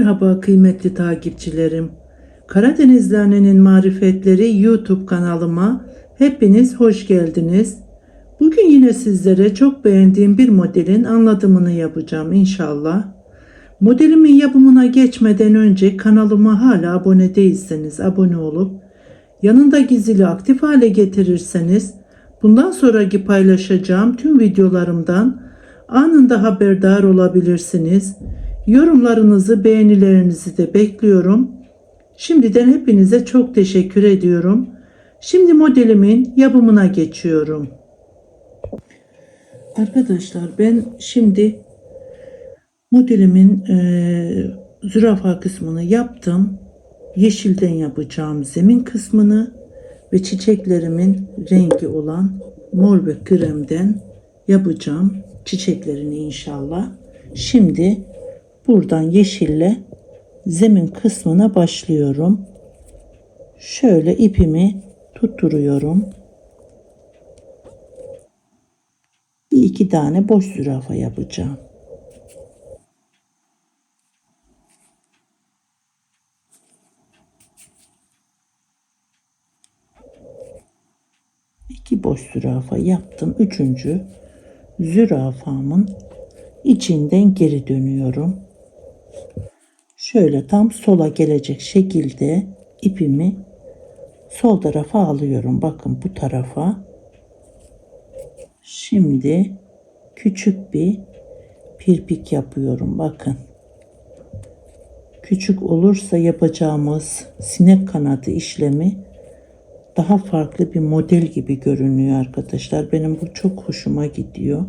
Merhaba kıymetli takipçilerim. Karadenizli Annenin Marifetleri YouTube kanalıma hepiniz hoş geldiniz. Bugün yine sizlere çok beğendiğim bir modelin anlatımını yapacağım inşallah. Modelimin yapımına geçmeden önce kanalıma hala abone değilseniz abone olup yanındaki zili aktif hale getirirseniz bundan sonraki paylaşacağım tüm videolarımdan anında haberdar olabilirsiniz. Yorumlarınızı, beğenilerinizi de bekliyorum. Şimdiden hepinize çok teşekkür ediyorum. Şimdi modelimin yapımına geçiyorum. Arkadaşlar ben şimdi modelimin eee, zürafa kısmını yaptım. Yeşilden yapacağım zemin kısmını ve çiçeklerimin rengi olan mor ve kremden yapacağım çiçeklerini inşallah. Şimdi buradan yeşille zemin kısmına başlıyorum. Şöyle ipimi tutturuyorum. Bir iki tane boş zürafa yapacağım. İki boş zürafa yaptım. Üçüncü zürafamın içinden geri dönüyorum. Şöyle tam sola gelecek şekilde ipimi sol tarafa alıyorum. Bakın bu tarafa. Şimdi küçük bir pirpik yapıyorum. Bakın. Küçük olursa yapacağımız sinek kanadı işlemi daha farklı bir model gibi görünüyor arkadaşlar. Benim bu çok hoşuma gidiyor.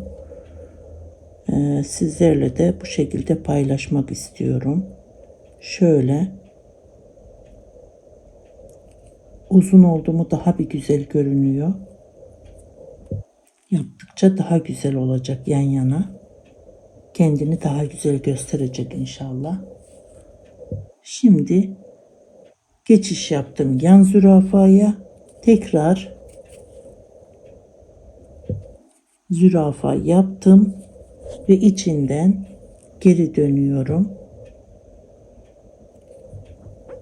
Ee, sizlerle de bu şekilde paylaşmak istiyorum. Şöyle uzun oldu mu daha bir güzel görünüyor. Yaptıkça daha güzel olacak yan yana. Kendini daha güzel gösterecek inşallah. Şimdi geçiş yaptım yan zürafaya. Tekrar zürafa yaptım ve içinden geri dönüyorum.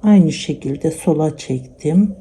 Aynı şekilde sola çektim.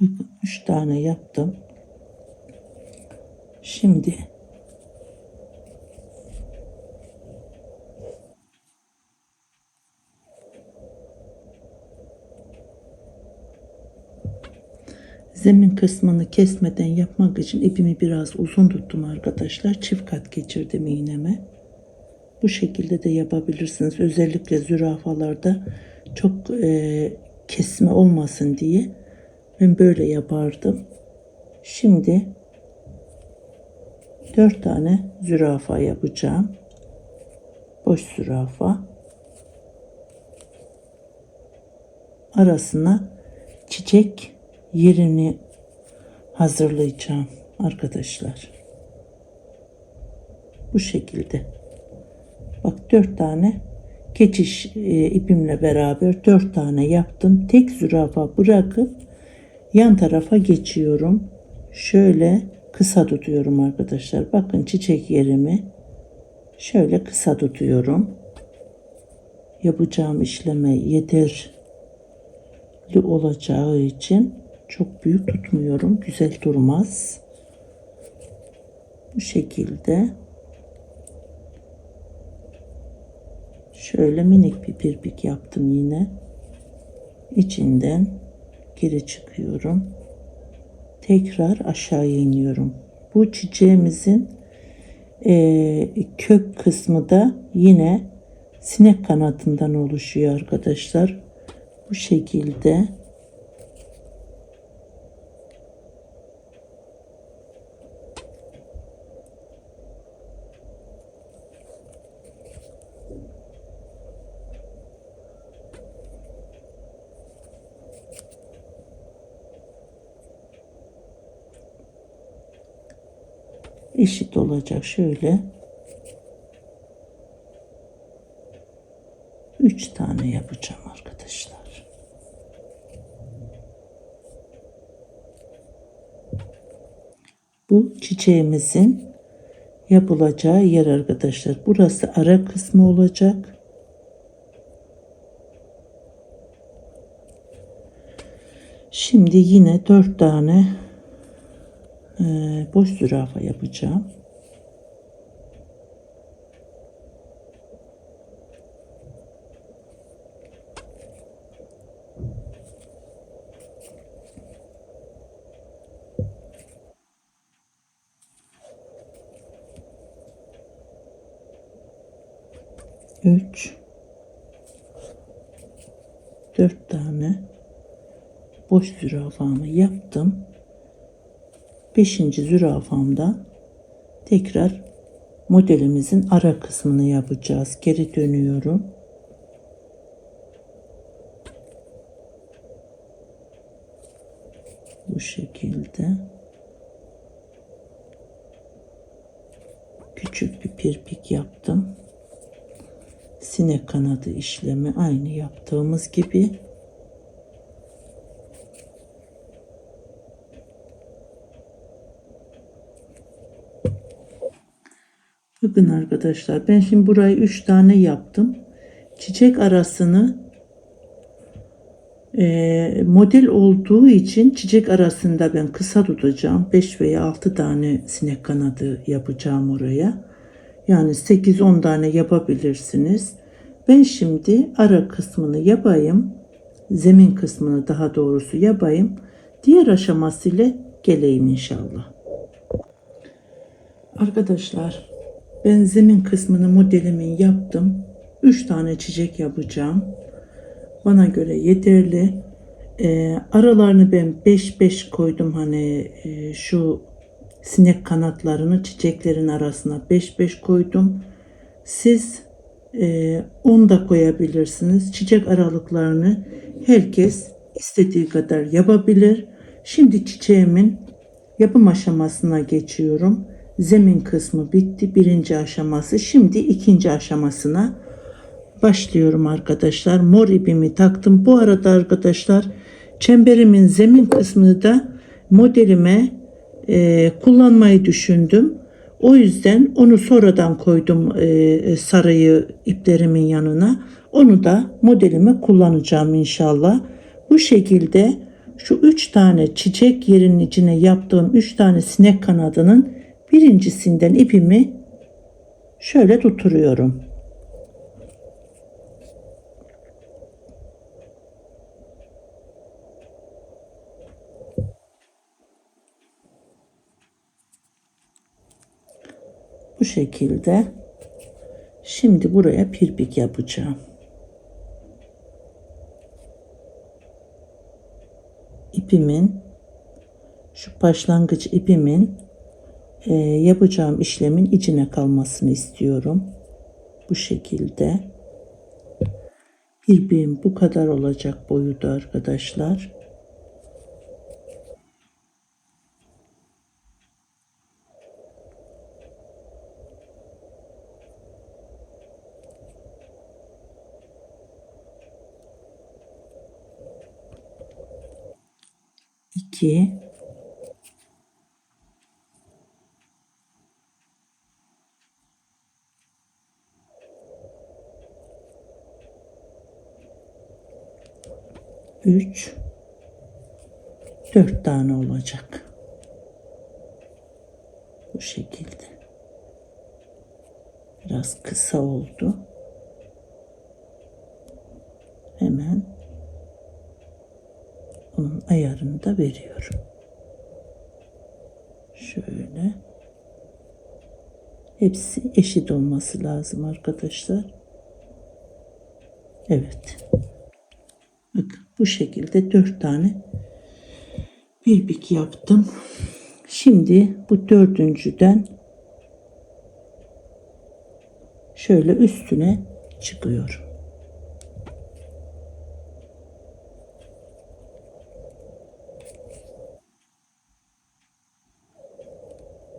Bakın 3 tane yaptım. Şimdi zemin kısmını kesmeden yapmak için ipimi biraz uzun tuttum arkadaşlar. Çift kat geçirdim iğneme. Bu şekilde de yapabilirsiniz. Özellikle zürafalarda çok e, kesme olmasın diye ben böyle yapardım. Şimdi dört tane zürafa yapacağım. Boş zürafa. Arasına çiçek yerini hazırlayacağım arkadaşlar. Bu şekilde. Bak dört tane geçiş e, ipimle beraber dört tane yaptım. Tek zürafa bırakıp yan tarafa geçiyorum. Şöyle kısa tutuyorum arkadaşlar. Bakın çiçek yerimi şöyle kısa tutuyorum. Yapacağım işleme yeterli olacağı için çok büyük tutmuyorum. Güzel durmaz. Bu şekilde Şöyle minik bir pirpik yaptım yine. İçinden geri çıkıyorum. Tekrar aşağıya iniyorum. Bu çiçeğimizin eee, kök kısmı da yine sinek kanatından oluşuyor arkadaşlar. Bu şekilde eşit olacak şöyle. Üç tane yapacağım arkadaşlar. Bu çiçeğimizin yapılacağı yer arkadaşlar. Burası ara kısmı olacak. Şimdi yine dört tane eee, boş zürafa yapacağım. Üç, dört tane boş zürafamı yaptım. Beşinci zürafamda tekrar modelimizin ara kısmını yapacağız. Geri dönüyorum. Bu şekilde. Küçük bir pirpik yaptım. Sinek kanadı işlemi aynı yaptığımız gibi. Bakın arkadaşlar ben şimdi burayı 3 tane yaptım. Çiçek arasını e, model olduğu için çiçek arasında ben kısa tutacağım. 5 veya 6 tane sinek kanadı yapacağım oraya. Yani 8-10 tane yapabilirsiniz. Ben şimdi ara kısmını yapayım. Zemin kısmını daha doğrusu yapayım. Diğer aşamasıyla geleyim inşallah. Arkadaşlar ben zemin kısmını modelimin yaptım. 3 tane çiçek yapacağım. Bana göre yeterli. Ee, aralarını ben 5-5 koydum hani e, şu sinek kanatlarını çiçeklerin arasına 5-5 koydum. Siz e, 10 da koyabilirsiniz. Çiçek aralıklarını herkes istediği kadar yapabilir. Şimdi çiçeğimin yapım aşamasına geçiyorum. Zemin kısmı bitti. Birinci aşaması. Şimdi ikinci aşamasına başlıyorum arkadaşlar. Mor ipimi taktım. Bu arada arkadaşlar çemberimin zemin kısmını da modelime e, kullanmayı düşündüm. O yüzden onu sonradan koydum e, sarıyı iplerimin yanına. Onu da modelime kullanacağım inşallah. Bu şekilde şu üç tane çiçek yerinin içine yaptığım üç tane sinek kanadının birincisinden ipimi şöyle tutturuyorum. Bu şekilde şimdi buraya pirpik yapacağım. İpimin şu başlangıç ipimin e, yapacağım işlemin içine kalmasını istiyorum. Bu şekilde. Pirpiğim bu kadar olacak boyuda arkadaşlar. iki 3 4 tane olacak. Bu şekilde. Biraz kısa oldu. Hemen onun ayarını da veriyorum. Şöyle. Hepsi eşit olması lazım arkadaşlar. Evet. Bakın bu şekilde dört tane birbik yaptım. Şimdi bu dördüncüden şöyle üstüne çıkıyorum.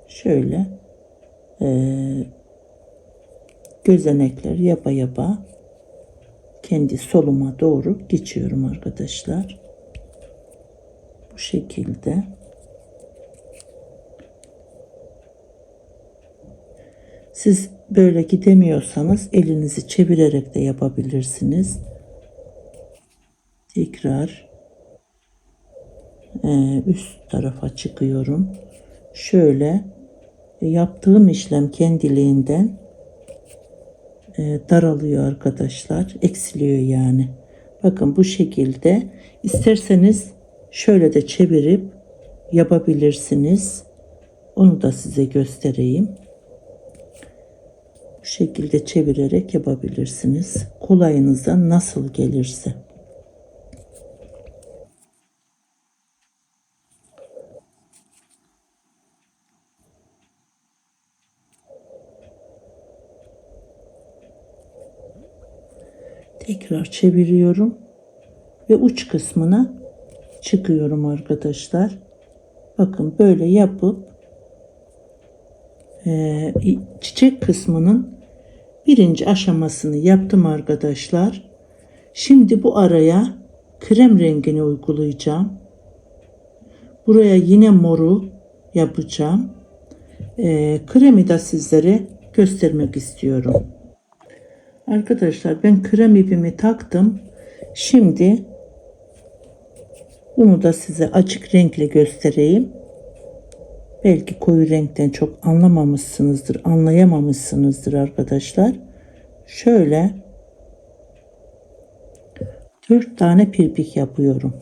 Şöyle eee gözenekler yapa yapa kendi soluma doğru geçiyorum arkadaşlar. Bu şekilde. Siz böyle gidemiyorsanız elinizi çevirerek de yapabilirsiniz. Tekrar eee, üst tarafa çıkıyorum. Şöyle e, yaptığım işlem kendiliğinden e, daralıyor arkadaşlar. Eksiliyor yani. Bakın bu şekilde isterseniz şöyle de çevirip yapabilirsiniz. Onu da size göstereyim. Bu şekilde çevirerek yapabilirsiniz. Kolayınıza nasıl gelirse. Tekrar çeviriyorum ve uç kısmına çıkıyorum arkadaşlar. Bakın böyle yapıp e, çiçek kısmının birinci aşamasını yaptım arkadaşlar. Şimdi bu araya krem rengini uygulayacağım. Buraya yine moru yapacağım. E, kremi de sizlere göstermek istiyorum. Arkadaşlar ben krem ipimi taktım. Şimdi bunu da size açık renkle göstereyim. Belki koyu renkten çok anlamamışsınızdır, anlayamamışsınızdır arkadaşlar. Şöyle dört tane pirpik yapıyorum.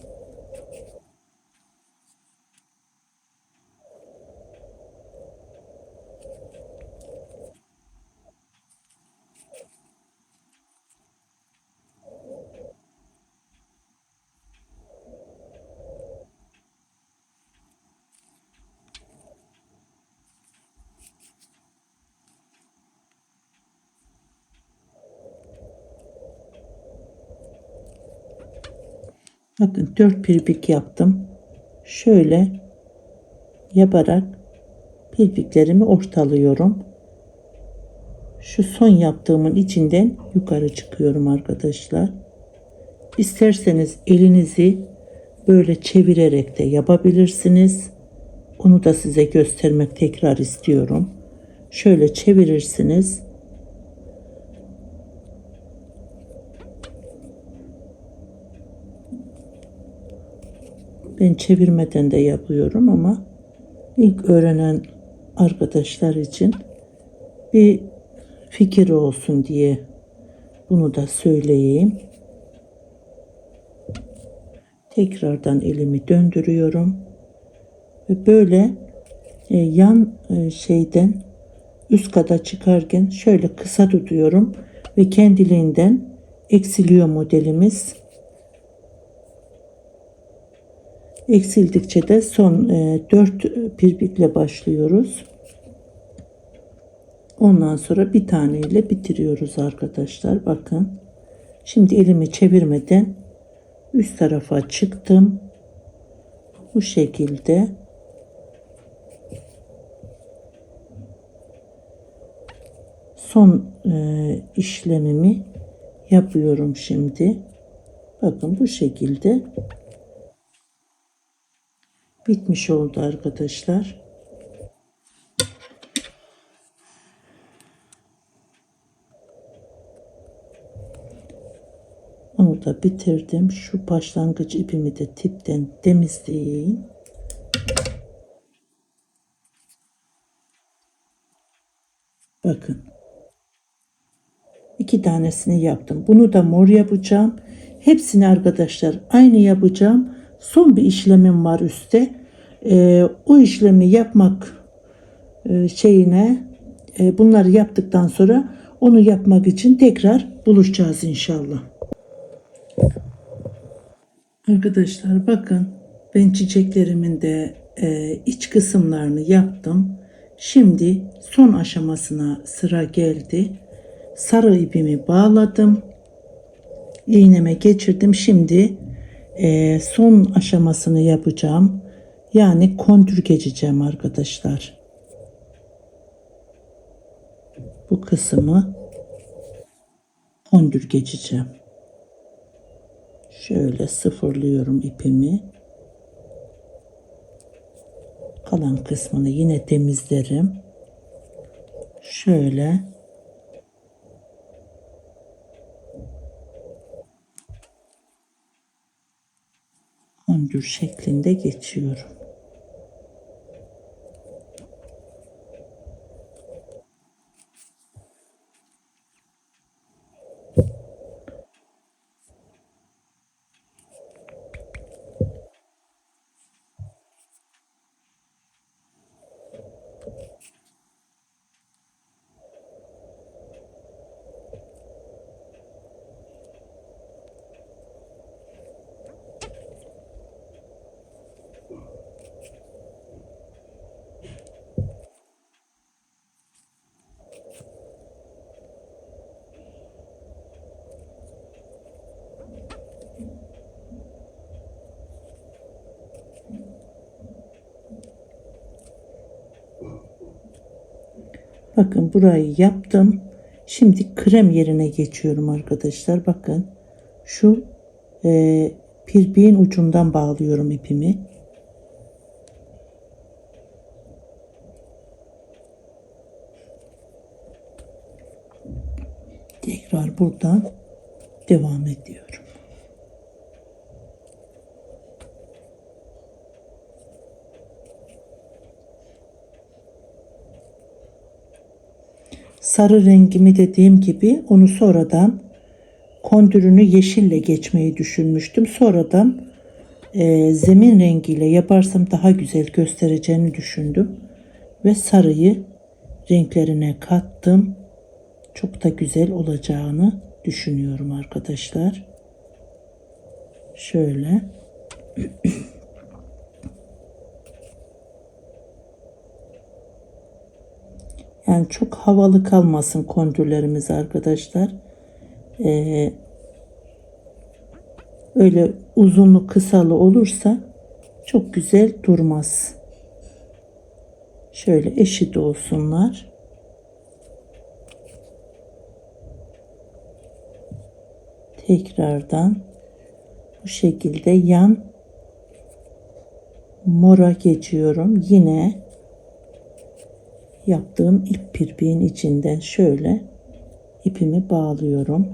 Bakın 4 pirpik yaptım. Şöyle yaparak pirpiklerimi ortalıyorum. Şu son yaptığımın içinden yukarı çıkıyorum arkadaşlar. İsterseniz elinizi böyle çevirerek de yapabilirsiniz. Onu da size göstermek tekrar istiyorum. Şöyle çevirirsiniz. Ben çevirmeden de yapıyorum ama ilk öğrenen arkadaşlar için bir fikir olsun diye bunu da söyleyeyim. Tekrardan elimi döndürüyorum. Ve böyle e, yan e, şeyden üst kata çıkarken şöyle kısa tutuyorum ve kendiliğinden eksiliyor modelimiz. Eksildikçe de son e, 4 pirpikle başlıyoruz. Ondan sonra bir tane ile bitiriyoruz arkadaşlar. Bakın. Şimdi elimi çevirmeden üst tarafa çıktım. Bu şekilde son e, işlemimi yapıyorum şimdi. Bakın bu şekilde bitmiş oldu arkadaşlar. Onu da bitirdim. Şu başlangıç ipimi de tipten temizleyeyim. Bakın. İki tanesini yaptım. Bunu da mor yapacağım. Hepsini arkadaşlar aynı yapacağım. son bir işlemim var üstte. Ee, o işlemi yapmak e, şeyine e, bunları yaptıktan sonra onu yapmak için tekrar buluşacağız inşallah. Arkadaşlar bakın ben çiçeklerimin de e, iç kısımlarını yaptım. Şimdi son aşamasına sıra geldi. Sarı ipimi bağladım. İğneme geçirdim. Şimdi e, son aşamasını yapacağım. Yani kontür geçeceğim arkadaşlar. Bu kısmı kontür geçeceğim. Şöyle sıfırlıyorum ipimi. Kalan kısmını yine temizlerim. Şöyle kondür şeklinde geçiyorum. Bakın burayı yaptım. Şimdi krem yerine geçiyorum arkadaşlar. Bakın şu e, pirpiğin ucundan bağlıyorum ipimi. Tekrar buradan devam ediyorum. Sarı rengimi dediğim gibi onu sonradan kondürünü yeşille geçmeyi düşünmüştüm. Sonradan e, zemin rengiyle yaparsam daha güzel göstereceğini düşündüm. Ve sarıyı renklerine kattım. Çok da güzel olacağını düşünüyorum arkadaşlar. Şöyle. Yani çok havalı kalmasın kontürlerimiz arkadaşlar. Ee, öyle uzunlu kısalı olursa çok güzel durmaz. Şöyle eşit olsunlar. Tekrardan bu şekilde yan mora geçiyorum. Yine yaptığım ilk pirpiğin içinden şöyle ipimi bağlıyorum.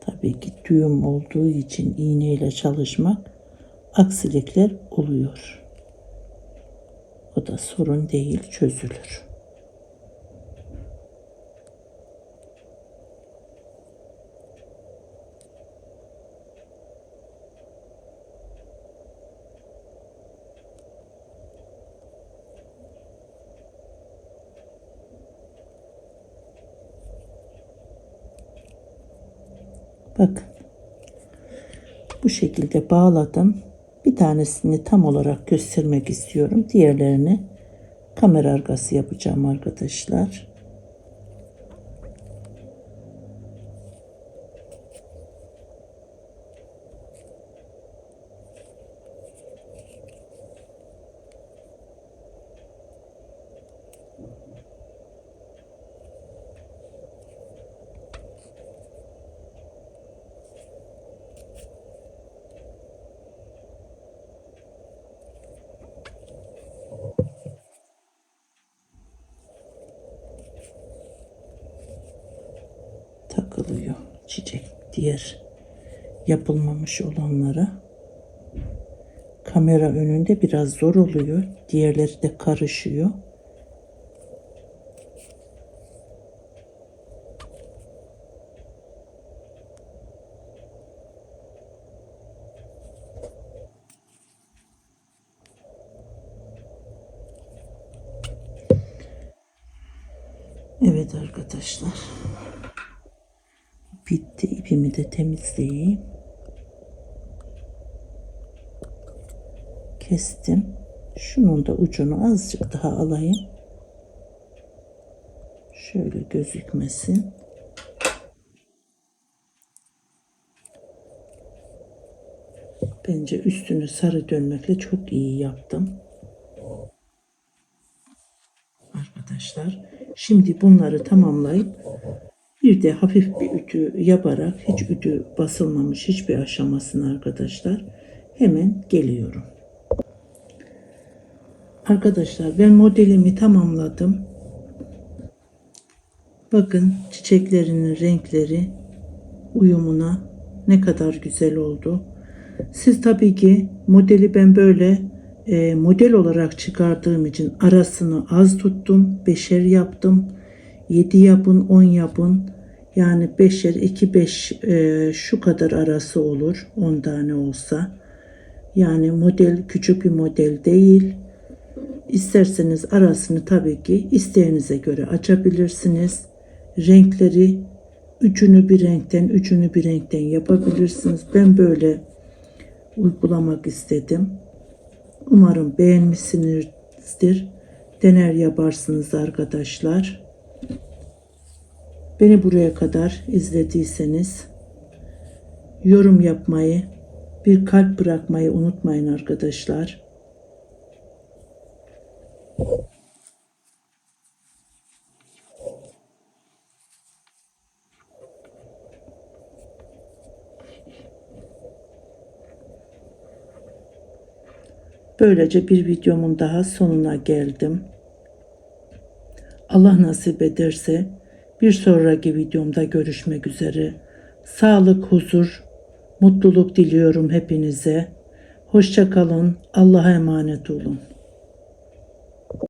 Tabii ki düğüm olduğu için iğneyle çalışmak aksilikler oluyor. O da sorun değil çözülür. Bakın. Bu şekilde bağladım. Bir tanesini tam olarak göstermek istiyorum. Diğerlerini kamera arkası yapacağım arkadaşlar. Takılıyor çiçek diğer yapılmamış olanlara. Kamera önünde biraz zor oluyor. Diğerleri de karışıyor Evet arkadaşlar. Bitti. İpimi de temizleyeyim. Kestim. Şunun da ucunu azıcık daha alayım. Şöyle gözükmesin. Bence üstünü sarı dönmekle çok iyi yaptım. Arkadaşlar şimdi bunları tamamlayıp bir de hafif bir ütü yaparak hiç ütü basılmamış hiçbir aşamasını arkadaşlar hemen geliyorum. Arkadaşlar ben modelimi tamamladım. Bakın çiçeklerinin renkleri uyumuna ne kadar güzel oldu. Siz tabii ki modeli ben böyle e, model olarak çıkardığım için arasını az tuttum. Beşer yaptım. 7 yapın 10 yapın. Yani beşer 2 5 e, şu kadar arası olur 10 tane olsa. Yani model küçük bir model değil. İsterseniz arasını tabii ki isteğinize göre açabilirsiniz. Renkleri üçünü bir renkten, üçünü bir renkten yapabilirsiniz. Ben böyle uygulamak istedim. Umarım beğenmişsinizdir. Dener yaparsınız arkadaşlar. Beni buraya kadar izlediyseniz yorum yapmayı, bir kalp bırakmayı unutmayın arkadaşlar. Böylece bir videomun daha sonuna geldim. Allah nasip ederse bir sonraki videomda görüşmek üzere. Sağlık, huzur, mutluluk diliyorum hepinize. Hoşça kalın. Allah'a emanet olun.